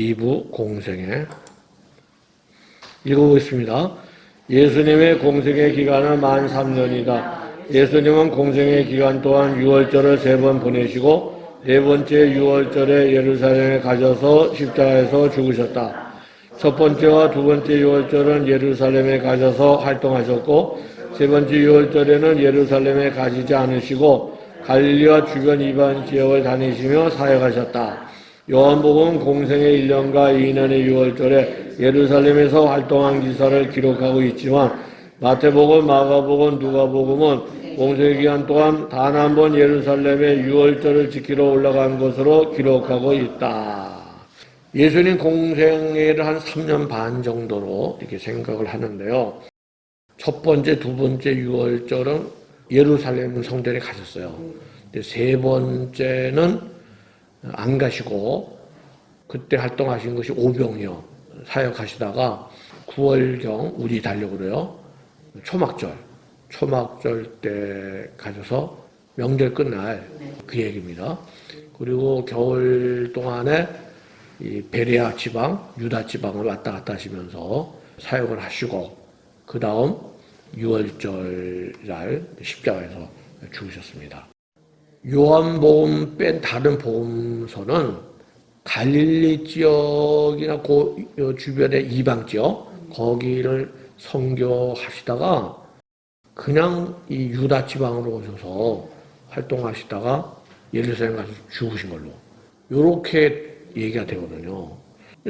2부 공생애 읽어보겠습니다. 예수님의 공생의 기간은 만 3년이다. 예수님은 공생의 기간 동안 6월절을 세 번 보내시고 네 번째 6월절에 예루살렘에 가셔서 십자가에서 죽으셨다. 첫 번째와 두 번째 6월절은 예루살렘에 가셔서 활동하셨고 세 번째 6월절에는 예루살렘에 가시지 않으시고 갈릴리와 주변 이방 지역을 다니시며 사역하셨다. 요한복음 공생의 1년과 2년의 6월절에 예루살렘에서 활동한 기사를 기록하고 있지만 마태복음, 마가복음, 누가복음은 공생의 기간 동안 단 한 번 예루살렘에 6월절을 지키러 올라간 것으로 기록하고 있다. 예수님 공생애를 한 3년 반 정도로 이렇게 생각을 하는데요. 첫 번째, 두 번째 6월절은 예루살렘 성전에 가셨어요. 세 번째는 안 가시고 그때 활동하신 것이 오병이요. 사역하시다가 9월경 우리 달려고 그래요. 초막절. 초막절 때 가셔서 명절 끝날 그 얘기입니다. 그리고 겨울 동안에 이 베레아 지방, 유다 지방을 왔다 갔다 하시면서 사역을 하시고 그 다음 6월절 날 십자가에서 죽으셨습니다. 요한복음 뺀 다른 복음서는 갈릴리 지역이나 그 주변의 이방 지역 거기를 선교하시다가 그냥 이 유다 지방으로 오셔서 활동하시다가 예루살렘 가서 죽으신 걸로 이렇게 얘기가 되거든요.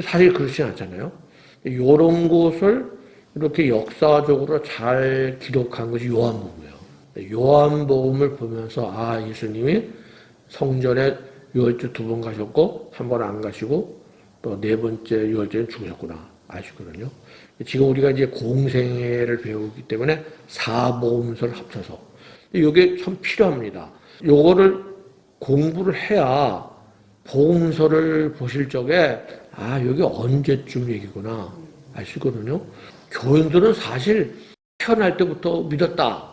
사실 그렇지 않잖아요. 이런 것을 이렇게 역사적으로 잘 기록한 것이 요한복음이에 요. 요한복음을 보면서 아 예수님이 성전에 유월절 두 번 가셨고 한 번 안 가시고 또 네 번째 유월절에 죽으셨구나 아시거든요. 지금 우리가 이제 공생애를 배우기 때문에 사복음서를 합쳐서 이게 참 필요합니다. 요거를 공부를 해야 복음서를 보실 적에 아 여기 언제쯤 얘기구나 아시거든요. 교인들은 사실 태어날 때부터 믿었다.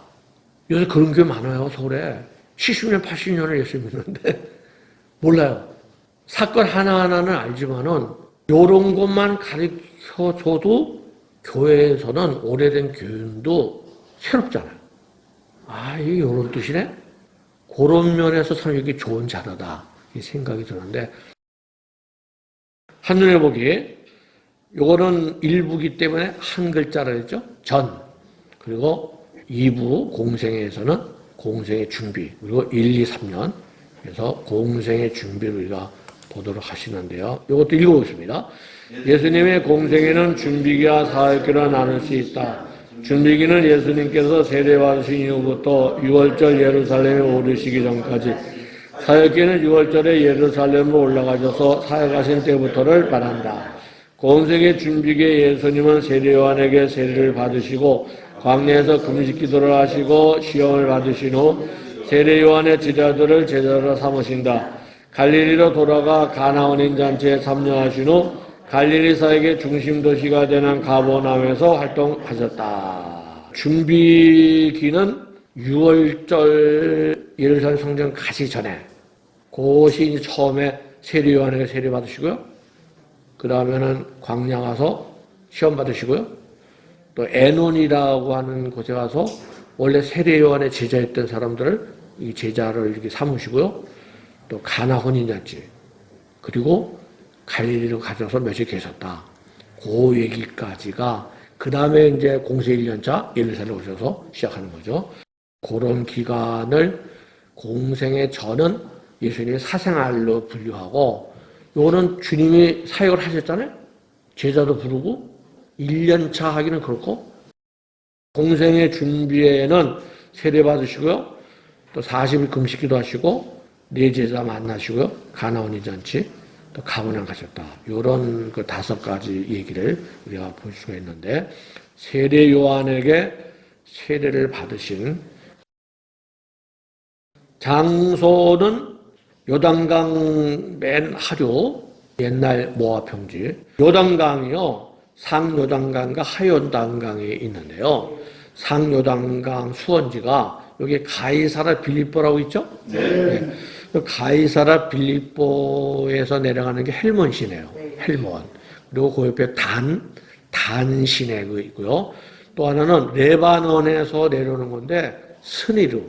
요새 그런 교회 많아요 서울에 70년 80년을 예수 믿는데 몰라요. 사건 하나하나는 알지만은 요런 것만 가르쳐 줘도 교회에서는 오래된 교인도 새롭잖아요. 아, 이게 요런 뜻이네? 그런 면에서 참 이게 좋은 자료다. 이 생각이 드는데, 한눈에 보기, 요거는 일부기 때문에 한 글자로 했죠? 전. 그리고 2부 공생에서는 공생의 준비. 그리고 1, 2, 3년. 그래서 공생의 준비를 우리가 보도록 하시는데요. 이것도 읽어보겠습니다. 예수님의 공생에는 준비기와 사역기로 나눌 수 있다. 준비기는 예수님께서 세례받으신 이후부터 6월절 예루살렘에 오르시기 전까지 사역기는 6월절에 예루살렘으로 올라가셔서 사역하신 때부터를 말한다. 공생의 준비기에 예수님은 세례요한에게 세례를 받으시고 광야에서 금식 기도를 하시고 시험을 받으신 후 세례 요한의 제자들을 제자로 삼으신다. 갈릴리로 돌아가 가나원인 잔치에 참여하신 후 갈릴리 사역의 중심 도시가 되는 가보남에서 활동하셨다. 준비기는 6월절 예루살렘 성전 가시 전에 그것이 처음에 세례 요한에게 세례 받으시고요. 그 다음에는 광야 가서 시험 받으시고요. 또 에논이라고 하는 곳에 가서 원래 세례 요한의 제자였던 사람들을 이 제자를 이렇게 삼으시고요. 또 가나 혼인잔치 그리고 갈릴리로 가셔서 며칠 계셨다. 그 얘기까지가 그 다음에 이제 공세 1년차 예루살렘 오셔서 시작하는 거죠. 그런 기간을 공생의 전은 예수님의 사생활로 분류하고 요거는 주님이 사역을 하셨잖아요. 제자도 부르고 1년차 하기는 그렇고 공생의 준비에는 세례 받으시고요. 또 40일 금식기도 하시고 네 제자 만나시고요. 가나온이 잔치 또 가문을 가셨다. 이런 그 다섯 가지 얘기를 우리가 볼 수가 있는데 세례 요한에게 세례를 받으신 장소는 요단강 맨 하류 옛날 모압 평지 요단강이요 상요단강과 하요단강이 있는데요 상요단강 수원지가 여기 가이사라 빌립보라고 있죠? 네. 그 가이사라 빌립보에서 내려가는 게 헬몬시네요. 헬몬. 그리고 그 옆에 단, 단신의 있고요. 또 하나는 레바논에서 내려오는 건데 스니루,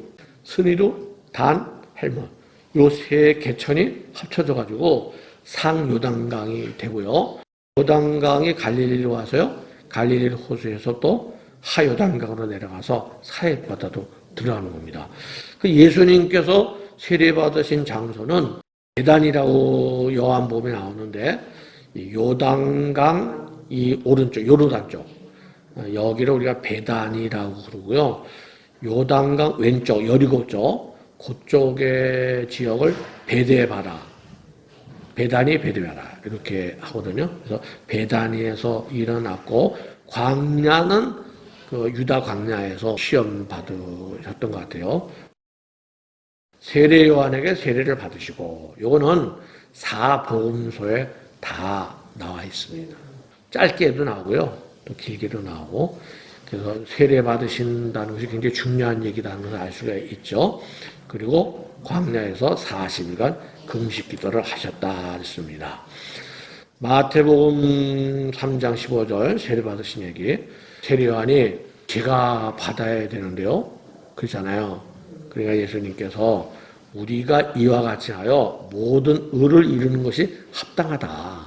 스니루, 단, 헬몬. 요 세 개천이 합쳐져 가지고 상요단강이 되고요. 요단강이 갈릴리로 와서요. 갈릴리 호수에서 또 하요단강으로 내려가서 사해 바다도 들어가는 겁니다. 그 예수님께서 세례 받으신 장소는 대단이라고 요한복음에 나오는데 이 요단강 이 오른쪽 요르단 쪽 어, 여기를 우리가 배단이라고 그러고요. 요단강 왼쪽 여리고 쪽 그쪽의 지역을 베데바라 배단이 베데바라 이렇게 하거든요. 그래서 배단이에서 일어났고 광야는 그 유다 광야에서 시험 받으셨던 것 같아요. 세례 요한에게 세례를 받으시고 요거는 사복음서에 다 나와 있습니다. 짧게도 나오고요. 또 길게도 나오고 그래서 세례 받으신다는 것이 굉장히 중요한 얘기라는 것을 알 수가 있죠. 그리고 광야에서 40일간 금식 기도를 하셨다 했습니다. 마태복음 3장 15절 세례 받으신 얘기. 세례 요한이 제가 받아야 되는데요. 그렇잖아요. 그러니까 예수님께서 우리가 이와 같이 하여 모든 의를 이루는 것이 합당하다.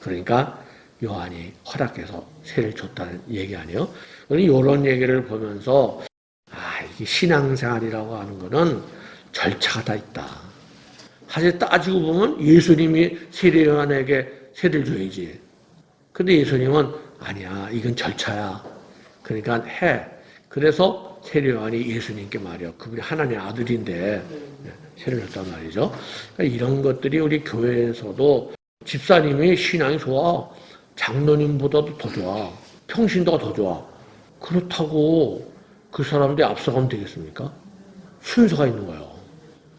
그러니까 요한이 허락해서 세를 줬다는 얘기 아니에요. 이런 얘기를 보면서 아 이게 신앙생활이라고 하는 거는 절차가 다 있다. 사실 따지고 보면 예수님이 세례 요한에게 세를 줘야지. 근데 예수님은 아니야 이건 절차야. 그러니까 해. 그래서 세례 요한이 예수님께 말이요. 그분이 하나님의 아들인데 세를 줬단 말이죠. 그러니까 이런 것들이 우리 교회에서도 집사님이 신앙이 좋아. 장로님보다도 더 좋아. 평신도가 더 좋아. 그렇다고 그 사람들이 앞서가면 되겠습니까? 순서가 있는 거예요.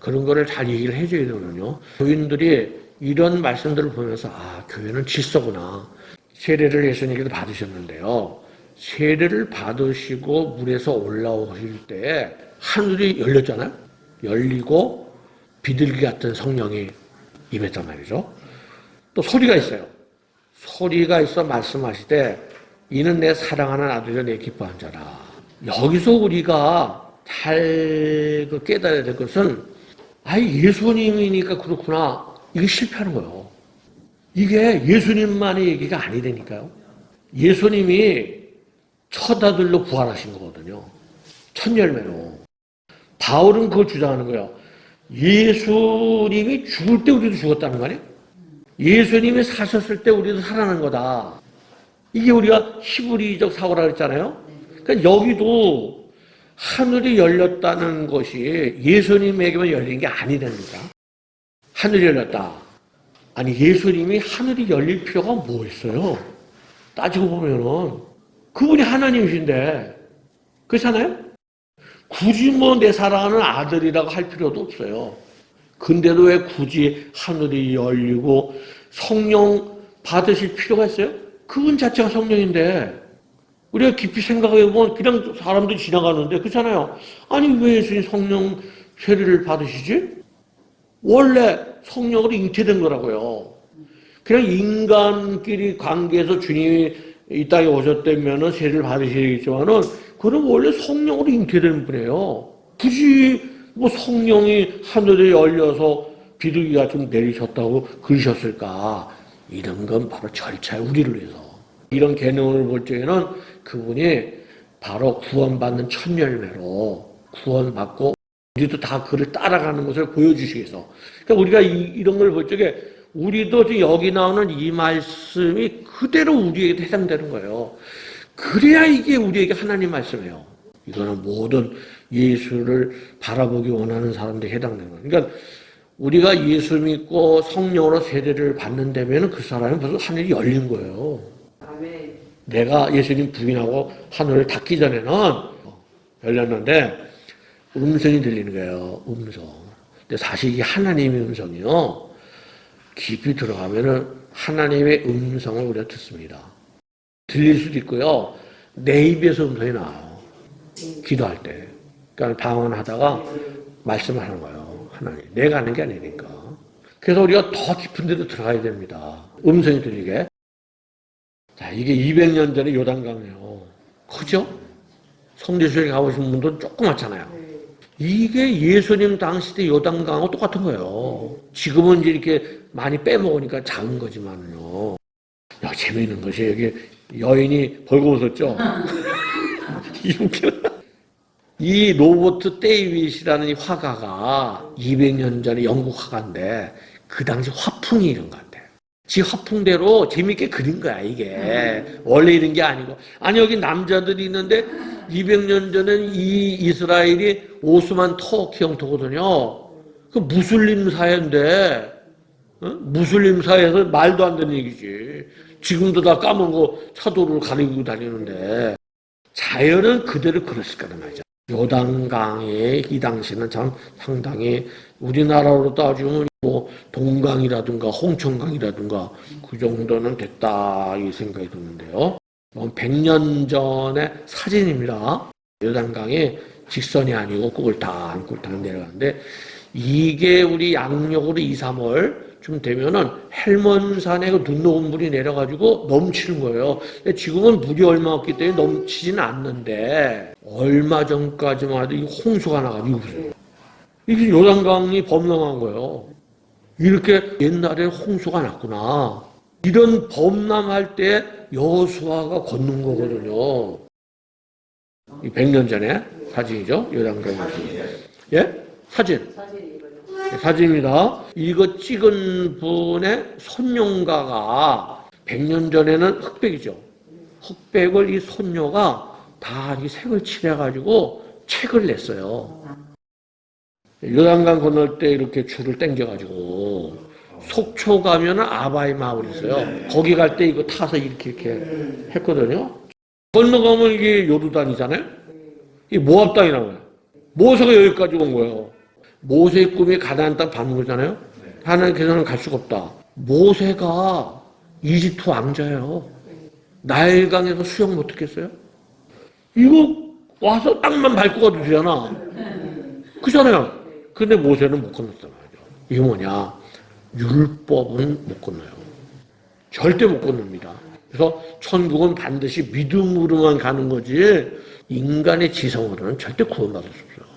그런 거를 잘 얘기를 해줘야 되거든요. 교인들이 이런 말씀들을 보면서 아 교회는 질서구나. 세례를 예수님께서 받으셨는데요. 세례를 받으시고 물에서 올라오실 때 하늘이 열렸잖아요. 열리고 비둘기 같은 성령이 임했단 말이죠. 또 소리가 있어요. 소리가 있어 말씀하시되 이는 내 사랑하는 아들이요 내 기뻐한 자라. 여기서 우리가 잘그 깨달아야 될 것은 아이 예수님이니까 그렇구나. 이게 실패하는 거예요. 이게 예수님만의 얘기가 아니라니까요. 예수님이 첫 아들로 부활하신 거거든요. 첫 열매로. 바울은 그걸 주장하는 거예요. 예수님이 죽을 때 우리도 죽었다는 거 아니에요? 예수님이 사셨을 때 우리도 살아난 거다. 이게 우리가 히브리적 사고라 그랬잖아요. 그러니까 여기도 하늘이 열렸다는 것이 예수님에게만 열린 게 아니랍니다. 하늘이 열렸다. 아니 예수님이 하늘이 열릴 필요가 뭐 있어요? 따지고 보면은 그분이 하나님이신데 그렇잖아요? 굳이 뭐 내 사랑하는 아들이라고 할 필요도 없어요. 근데도 왜 굳이 하늘이 열리고 성령 받으실 필요가 있어요? 그분 자체가 성령인데 우리가 깊이 생각해 보면 그냥 사람들이 지나가는데 그렇잖아요. 아니 왜 예수님 성령 세례를 받으시지? 원래 성령으로 잉태된 거라고요. 그냥 인간끼리 관계에서 주님이 이 땅에 오셨다면은 세례를 받으시겠지만은 그는 원래 성령으로 잉태된 분이에요. 굳이 뭐 성령이 하늘에 열려서 비둘기가 좀 내리셨다고 그러셨을까? 이런 건 바로 절차에 우리를 위해서. 이런 개념을 볼 적에는 그분이 바로 구원받는 첫 열매로 구원받고 우리도 다 그를 따라가는 것을 보여주시기 위해서. 그러니까 우리가 이, 런 걸 볼 적에 우리도 여기 나오는 이 말씀이 그대로 우리에게 해당되는 거예요. 그래야 이게 우리에게 하나님 말씀이에요. 이거는 모든 예수를 바라보기 원하는 사람들이 해당되는 거예요. 그러니까 우리가 예수 믿고 성령으로 세례를 받는다면 그 사람은 벌써 하늘이 열린 거예요. 아멘. 내가 예수님 부인하고 하늘을 닫기 전에는 열렸는데 음성이 들리는 거예요. 음성. 근데 사실 이게 하나님의 음성이요. 깊이 들어가면은 하나님의 음성을 우리가 듣습니다. 들릴 수도 있고요. 내 입에서 음성이 나와요. 기도할 때. 그러니까 방언하다가 말씀을 하는 거예요. 하나님. 내가 하는 게 아니니까. 그래서 우리가 더 깊은 데로 들어가야 됩니다. 음성이 들리게. 자, 이게 200년 전에 요단강이에요. 크죠? 성지순례 가보신 분들은 조그맣잖아요. 이게 예수님 당시 때 요단강하고 똑같은 거예요. 지금은 이제 이렇게 많이 빼먹으니까 작은 거지만요. 야, 재미있는 것이 여기 여인이 벌거벗었죠? 이렇게. 이 로버트 데이빗이라는 이 화가가 200년 전에 영국 화가인데 그 당시 화풍이 이런 것 같아. 지 화풍대로 재밌게 그린 거야, 이게. 원래 이런 게 아니고. 아니, 여기 남자들이 있는데 200년 전엔 이 이스라엘이 오스만 터키 영토거든요. 그 무슬림 사회인데, 어? 무슬림 사회에서 말도 안 되는 얘기지. 지금도 다 까먹고 차도를 가리고 다니는데, 자연은 그대로 그랬을 거란 말이죠. 요단강의 이 당시는 참 상당히 우리나라로 따지면 뭐 동강이라든가 홍천강이라든가 그 정도는 됐다 이 생각이 드는데요. 뭐 100년 전의 사진입니다. 요단강이 직선이 아니고 꿀탕 꿀탕 내려가는데 이게 우리 양력으로 2, 3월 좀 되면은 헬몬산에 그 눈 녹은 물이 내려가지고 넘치는 거예요. 근데 지금은 물이 얼마 없기 때문에 넘치지는 않는데 얼마 전까지만 해도 이 홍수가 나가지고. 이게 요단강이 범람한 거예요. 이렇게 옛날에 홍수가 났구나. 이런 범람할 때 여수아가 걷는 거거든요. 이 100년 전에 사진이죠. 요단강 사진. 예? 사진. 사진입니다. 이거 찍은 분의 손용가가 100년 전에는 흑백이죠. 흑백을 이 손녀가 다 이 색을 칠해가지고 책을 냈어요. 요단강 건널 때 이렇게 줄을 땡겨가지고 속초 가면은 아바이 마을 있어요. 거기 갈 때 이거 타서 이렇게 이렇게 했거든요. 건너가면 이게 요르단이잖아요. 이 모압 땅이라고 해요. 모세가 여기까지 온 거예요. 모세의 꿈이 가나안 땅 밟는 거잖아요. 하나님께서는 갈 수가 없다. 모세가 이집트 왕자예요. 나일강에서 수영 못했겠어요? 이거 와서 땅만 밟고 가도 되잖아. 그잖아요. 근데 모세는 못 건넜단 말이죠. 이게 뭐냐? 율법은 못 건너요. 절대 못 건넙니다. 그래서 천국은 반드시 믿음으로만 가는 거지 인간의 지성으로는 절대 구원받을 수 없어요.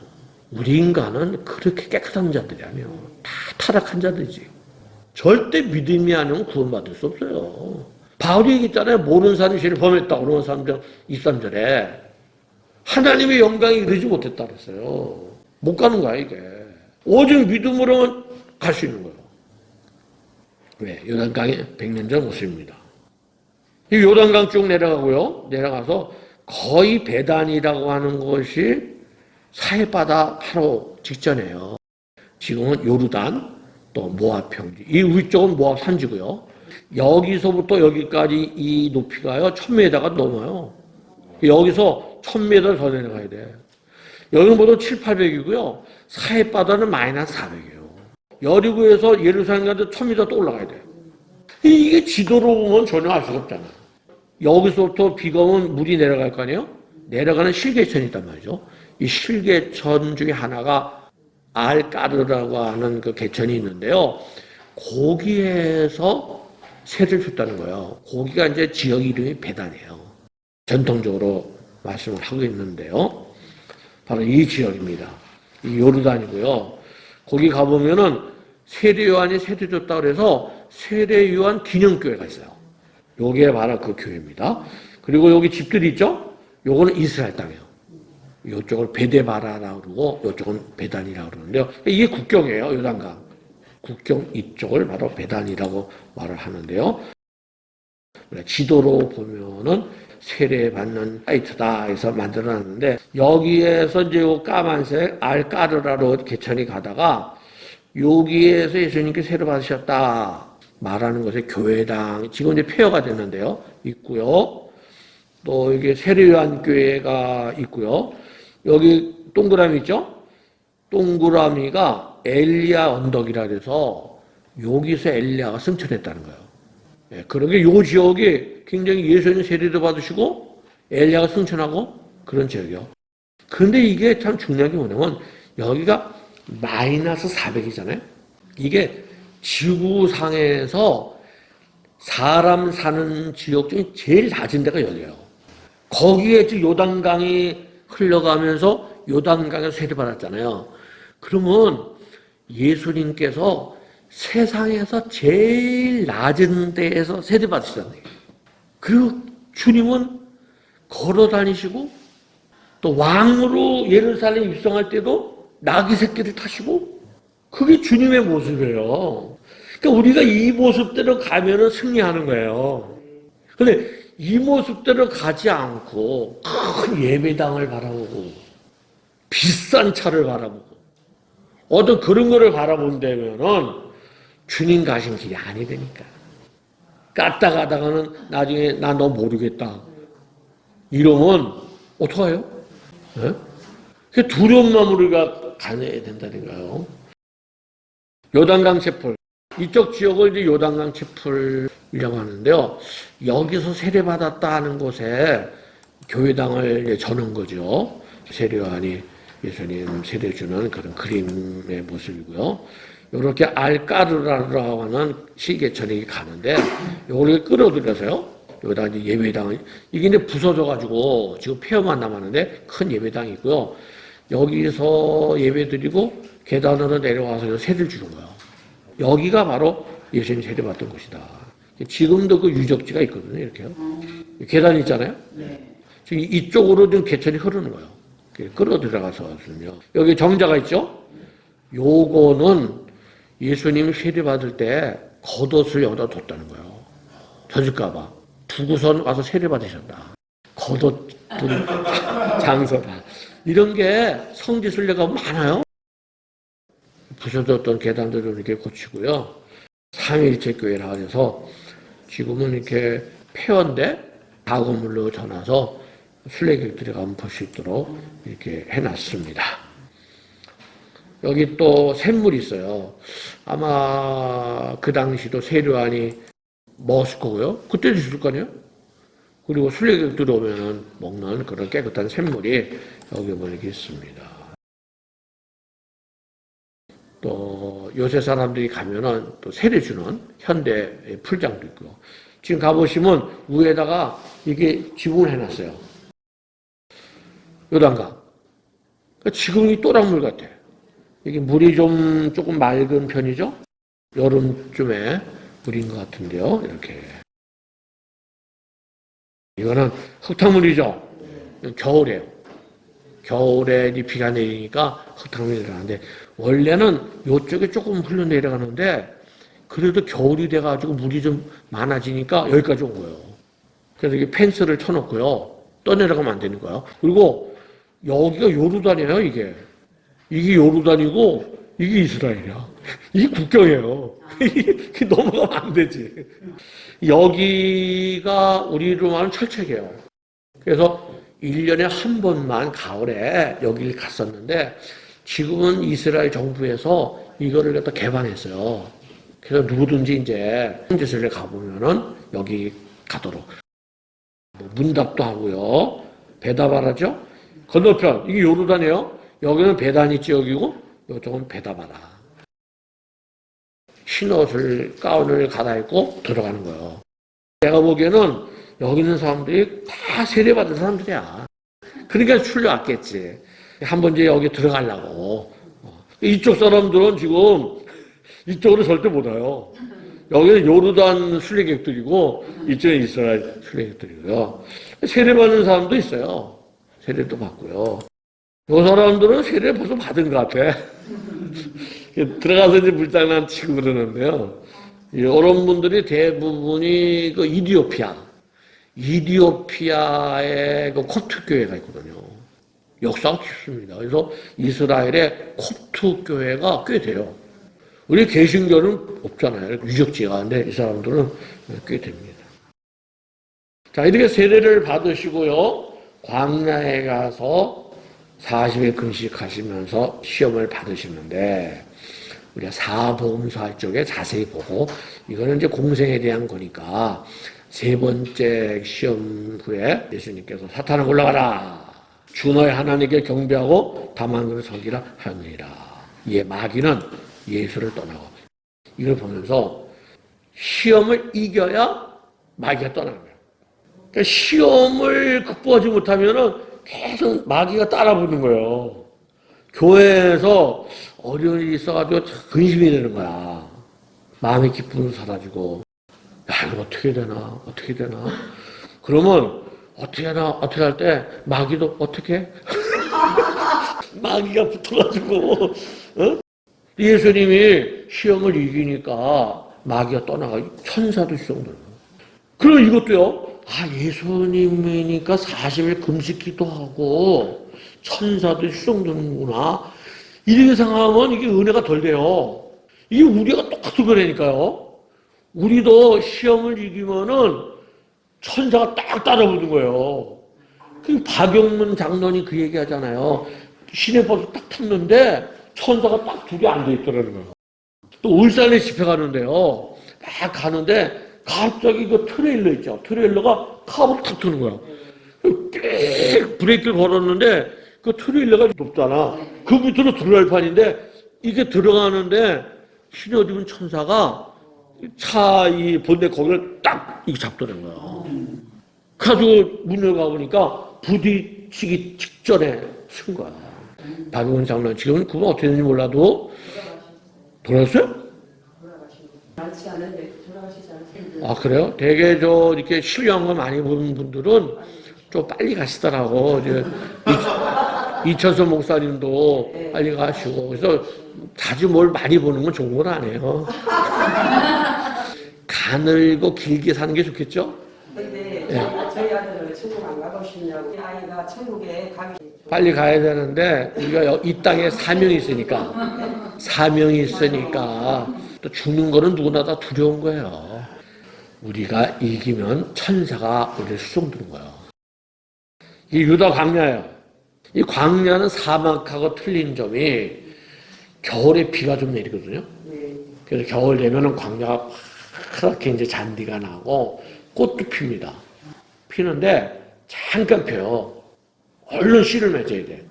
우리 인간은 그렇게 깨끗한 자들이 아니에요. 다 타락한 자들이지. 절대 믿음이 아니면 구원받을 수 없어요. 바울이 얘기했잖아요. 모르는 사람이 죄를 범했다. 그러는 사람들 23절에. 하나님의 영광이 이르지 못했다 그랬어요. 못 가는 거야, 이게. 오직 믿음으로만 갈 수 있는 거예요. 왜? 요단강의 100년 전 모습입니다. 이 요단강 쭉 내려가고요. 내려가서 거의 배단이라고 하는 것이 사해바다 바로 직전이에요. 지금은 요르단, 또 모압 평지. 이 위쪽은 모압 산지고요. 여기서부터 여기까지 이 높이가요, 1000m가 넘어요. 여기서 1000m 더 내려가야 돼. 여기는 보통 7, 800이고요. 사해 바다는 마이너스 400이에요. 여리고에서 예루살렘 가도 1000m 또 올라가야 돼. 이게 지도로 보면 전혀 알 수가 없잖아. 여기서부터 비가 오면 물이 내려갈 거 아니에요? 내려가는 실개천이 있단 말이죠. 이 실개천 중에 하나가 알까르라고 하는 그 개천이 있는데요. 거기에서 새를 줬다는 거예요. 거기가 이제 지역 이름이 배단이에요. 전통적으로 말씀을 하고 있는데요. 바로 이 지역입니다. 이 요르단이고요. 거기 가보면은 세례 요한이 세례 줬다 그래서 세례 요한 기념교회가 있어요. 요게 바로 그 교회입니다. 그리고 여기 집들이 있죠? 요거는 이스라엘 땅이에요. 요쪽을 베데바라라고 그러고 요쪽은 베단이라고 그러는데요. 이게 국경이에요. 요단강. 국경 이쪽을 바로 베단이라고 말을 하는데요. 지도로 보면은 세례받는 사이트다 해서 만들어놨는데 여기에서 이제 요 까만색 알까르라로 개천이 가다가 여기에서 예수님께 세례 받으셨다 말하는 것에 교회당 지금 이제 폐허가 됐는데요. 있고요. 또 이게 세례요한 교회가 있고요. 여기 동그라미 있죠? 동그라미가 엘리야 언덕이라 그래서 여기서 엘리야가 승천했다는 거예요. 예, 그런 게 요 지역이 굉장히 예수님 세례도 받으시고 엘리야가 승천하고 그런 지역이요. 근데 이게 참 중요한 게 뭐냐면 여기가 마이너스 400이잖아요. 이게 지구상에서 사람 사는 지역 중에 제일 낮은 데가 여기예요. 거기에 요단강이 흘러가면서 요단강에서 세례 받았잖아요. 그러면 예수님께서 세상에서 제일 낮은 데에서 세례받으셨네요. 그리고 주님은 걸어 다니시고 또 왕으로 예루살렘 입성할 때도 나귀 새끼를 타시고 그게 주님의 모습이에요. 그러니까 우리가 이 모습대로 가면은 승리하는 거예요. 근데 이 모습대로 가지 않고 큰 예배당을 바라보고 비싼 차를 바라보고 어떤 그런 거를 바라본다면은 주님 가신 길이 아니되니까. 갔다 가다가는 나중에 나 너 모르겠다. 이러면 어떡해요? 네? 그 두려운 마음으로 가야 된다니까요. 요단강 채플. 이쪽 지역을 이제 요단강 채플이라고 하는데요. 여기서 세례받았다 하는 곳에 교회당을 저는 거죠. 세례요한이 예수님 세례 주는 그런 그림의 모습이고요. 이렇게 알까르라고 하는 시계천이 가는데 요걸 끌어들여서요. 여기다 이제 예배당을 이게 이제 부서져 가지고 지금 폐허만 남았는데 큰 예배당이 있고요. 여기서 예배 드리고 계단으로 내려와서 세례를 주는 거예요. 여기가 바로 예수님 세례 받던 곳이다. 지금도 그 유적지가 있거든요. 이렇게요. 계단 있잖아요. 지금 이쪽으로 좀 개천이 흐르는 거예요. 끌어 들어가서요. 여기 정자가 있죠. 요거는 예수님이 세례 받을 때 겉옷을 여기다 뒀다는 거예요. 젖을까봐. 두고선 와서 세례 받으셨다. 겉옷 둔 장소다. 이런 게 성지순례가 많아요. 부서졌던 계단들을 이렇게 고치고요. 삼일체 교회라 해서 지금은 이렇게 폐허인데 다건물로 전화서 순례객들이 가면 볼 수 있도록 이렇게 해놨습니다. 여기 또 샘물이 있어요. 아마 그 당시도 세류안이 먹었을 거고요. 그때도 있을 거 아니에요? 그리고 순례객들이 오면은 먹는 그런 깨끗한 샘물이 여기 뭐 이렇게 있습니다. 또 요새 사람들이 가면은 또 세례 주는 현대 풀장도 있고요. 지금 가보시면 위에다가 이게 지붕을 해놨어요. 요단강. 그러니까 지금이 또랑물 같아. 이게 물이 좀 조금 맑은 편이죠? 여름쯤에 물인 것 같은데요. 이렇게. 이거는 흙탕물이죠? 겨울에요. 겨울에 이 비가 내리니까 흙탕물이 내려가는데 원래는 이쪽에 조금 흘러내려가는데 그래도 겨울이 돼가지고 물이 좀 많아지니까 여기까지 온 거예요. 그래서 이게 펜스를 쳐놓고요. 떠내려가면 안 되는 거예요. 그리고 여기가 요르단이에요, 이게. 이게 요르단이고 이게 이스라엘이야. 이게 국경이에요. 이게 넘어가면 안 되지. 여기가 우리로 말하면 철책이에요. 그래서 1년에 한 번만 가을에 여기를 갔었는데 지금은 이스라엘 정부에서 이거를 갖다 개방했어요. 그래서 누구든지 이제 성지순례 가보면은 여기 가도록 뭐 문답도 하고요. 배답하라죠. 건너편 이게 요르단이에요. 여기는 배단이 지역이고 이쪽은 배답하라. 흰옷을 가운을 갈아입고 들어가는 거예요. 내가 보기에는 여기 있는 사람들이 다 세례받은 사람들이야. 그러니까 출려왔겠지. 한번 이제 여기 들어가려고. 어. 이쪽 사람들은 지금 이쪽으로 절대 못 와요. 여기는 요르단 순례객들이고 이쪽에 이스라엘 순례객들이고요. 세례받는 사람도 있어요. 세례도 받고요. 요 사람들은 세례 벌써 받은 것 같아. 들어가서 이제 물장난 치고 그러는데요. 이런 분들이 대부분이 그 이디오피아, 이디오피아의 그 콥트 교회가 있거든요. 역사가 깊습니다. 그래서 이스라엘의 콥트 교회가 꽤 돼요. 우리 개신교는 없잖아요. 유적지가. 근데 이 사람들은 꽤 됩니다. 자, 이렇게 세례를 받으시고요. 광야에 가서 40일 금식하시면서 시험을 받으시는데 우리가 사보험사 쪽에 자세히 보고 이거는 이제 공생에 대한 거니까 세 번째 시험 후에 예수님께서 사탄을 올라가라 주 너의 하나님께 경배하고 다만 그를 섬기라 하느니라 이에 마귀는 예수를 떠나고 이걸 보면서 시험을 이겨야 마귀가 떠나는 거예요. 그러니까 시험을 극복하지 못하면은 계속 마귀가 따라붙는 거예요. 교회에서 어려운 일이 있어가지고 근심이 되는 거야. 마음의 기쁨도 사라지고, 야, 이거 어떻게 되나, 어떻게 되나. 그러면 어떻게 하나, 어떻게 할 때 마귀도 어떻게? 마귀가 붙어가지고, 어? 예수님이 시험을 이기니까 마귀가 떠나가 천사도 시험을. 그럼 이것도요. 아 예수님이니까 40일 금식 기도하고 천사도 수용되는구나. 이렇게 생각하면 이게 은혜가 덜 돼요. 이게 우리가 똑같은 거라니까요. 우리도 시험을 이기면은 천사가 딱 따라붙는 거예요. 그 박영문 장로님 그 얘기 하잖아요. 시내버스 딱 탔는데 천사가 딱 둘이 앉아 있더라는 거예요. 또 울산에 집회 가는데요. 막 가는데 갑자기 그 트레일러 있죠. 트레일러가 카브를 탁 트는 거야. 빽 브레이크를 걸었는데 그 트레일러가 높잖아. 그 밑으로 들어갈 판인데 이게 들어가는데 신여지은 천사가 차 이 본대 거기를 딱 이게 잡더라는 거야. 그래가지고 문을 가보니까 부딪히기 직전에 쓴 거야. 박용훈 장로는 지금은 그건 어떻게 되는지 몰라도 돌아왔어요? 많지 않은데 돌아가시지 않으세요? 아 그래요? 되게 저 이렇게 신뢰한 거 많이 보는 분들은 좀 빨리 가시더라고. 이제 이- 이천선 목사님도 빨리 가시고 그래서 자주 뭘 많이 보는 건 좋은 건 아니에요. 가늘고 길게 사는 게 좋겠죠? 근데 예. 저희, 저희 아들은 천국 안 가고 싶냐고 이 아이가 천국에 가기 빨리 가야 되는데 우리가 여- 이 땅에 사명이 있으니까 사명이 있으니까 또 죽는 거는 누구나 다 두려운 거예요. 우리가 이기면 천사가 우리를 수송드는 거예요. 이 유다 광야예요. 이 광야는 사막하고 틀린 점이 겨울에 비가 좀 내리거든요. 네. 그래서 겨울 되면은 광야가 파랗게 이제 잔디가 나고 꽃도 핍니다. 피는데 잠깐 펴요. 얼른 씨를 맺어야 돼.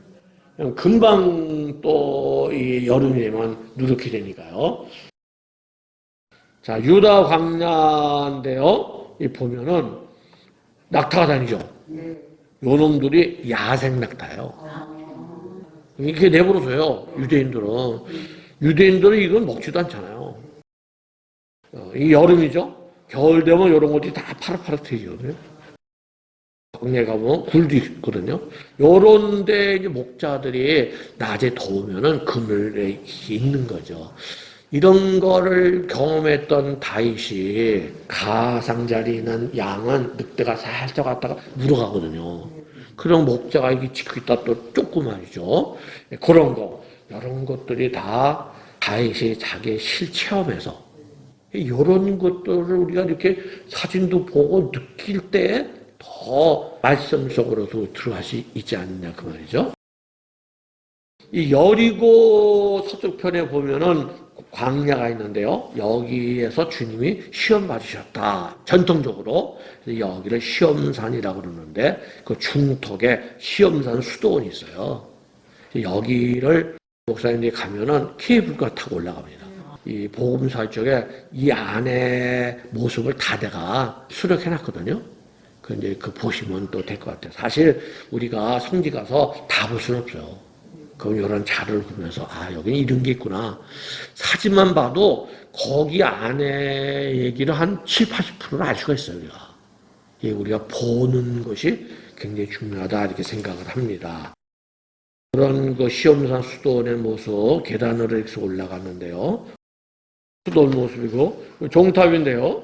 금방 또 이 여름이 되면 누렇게 되니까요. 자, 유다 광야인데요. 이 보면은 낙타가 다니죠. 네. 요 놈들이 야생 낙타예요. 이게 내버려둬요. 유대인들은. 유대인들은 이건 먹지도 않잖아요. 어, 이 여름이죠. 겨울 되면 이런 것들이 다 파릇파릇해지거든요. 광야에 가보면 굴도 있거든요. 요런 데 이제 목자들이 낮에 더우면은 그늘에 있는 거죠. 이런 거를 경험했던 다윗이 가상자리 있는 양은 늑대가 살짝 왔다가 물어가거든요. 그럼 목자가 이게 지키고 있다 또 말이죠. 예, 그런 거, 이런 것들이 다 다윗이 자기의 실체험에서 이런 것들을 우리가 이렇게 사진도 보고 느낄 때 더 말씀 속으로도 들어갈 수 있지 않느냐 그 말이죠. 이 여리고 서쪽편에 보면은 광야가 있는데요. 여기에서 주님이 시험 받으셨다. 전통적으로 여기를 시험산이라고 그러는데 그 중턱에 시험산 수도원이 있어요. 여기를 목사님들이 가면은 케이블카 타고 올라갑니다. 이 복음사 쪽에 이 안에 모습을 다대가 수록해 놨거든요. 그 이제 그 보시면 또 될 것 같아요. 사실 우리가 성지 가서 다 볼 수는 없어요. 그럼 이런 자료를 보면서 아 여기는 이런 게 있구나. 사진만 봐도 거기 안에 얘기를 한 7, 80%를 알 수가 있어요. 우리가. 이 우리가 보는 것이 굉장히 중요하다 이렇게 생각을 합니다. 그런 그 시험산 수도원의 모습 계단으로 이렇게 올라갔는데요. 수도원 모습이고 종탑인데요.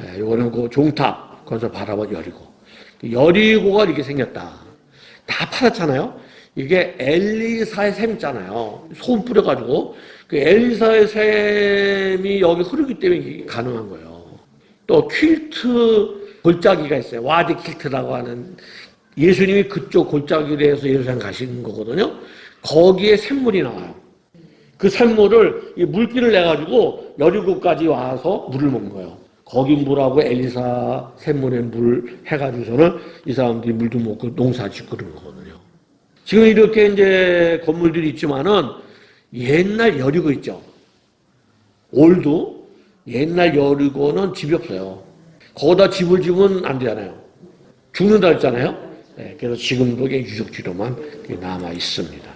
예, 요거는 그 종탑 거기서 바라본 여리고 여리고가 이렇게 생겼다. 다 팔았잖아요. 이게 엘리사의 샘잖아요. 소금 뿌려가지고 그 엘리사의 샘이 여기 흐르기 때문에 가능한 거예요. 또 퀼트 골짜기가 있어요. 와디 퀼트라고 하는 예수님이 그쪽 골짜기로 해서 예루살렘 가시는 거거든요. 거기에 샘물이 나와요. 그 샘물을 이 물기를 내 가지고 여리고까지 와서 물을 먹는 거예요. 거기 물하고 엘리사 샘물에 물 해가지고서는 이 사람들이 물도 먹고 농사 짓고 그런 거거든요. 지금 이렇게 이제 건물들이 있지만은 옛날 여리고 있죠. 올도 옛날 여리고는 집이 없어요. 거기다 집을 지으면 안 되잖아요. 죽는다 했잖아요. 네, 그래서 지금도 유적지로만 남아 있습니다.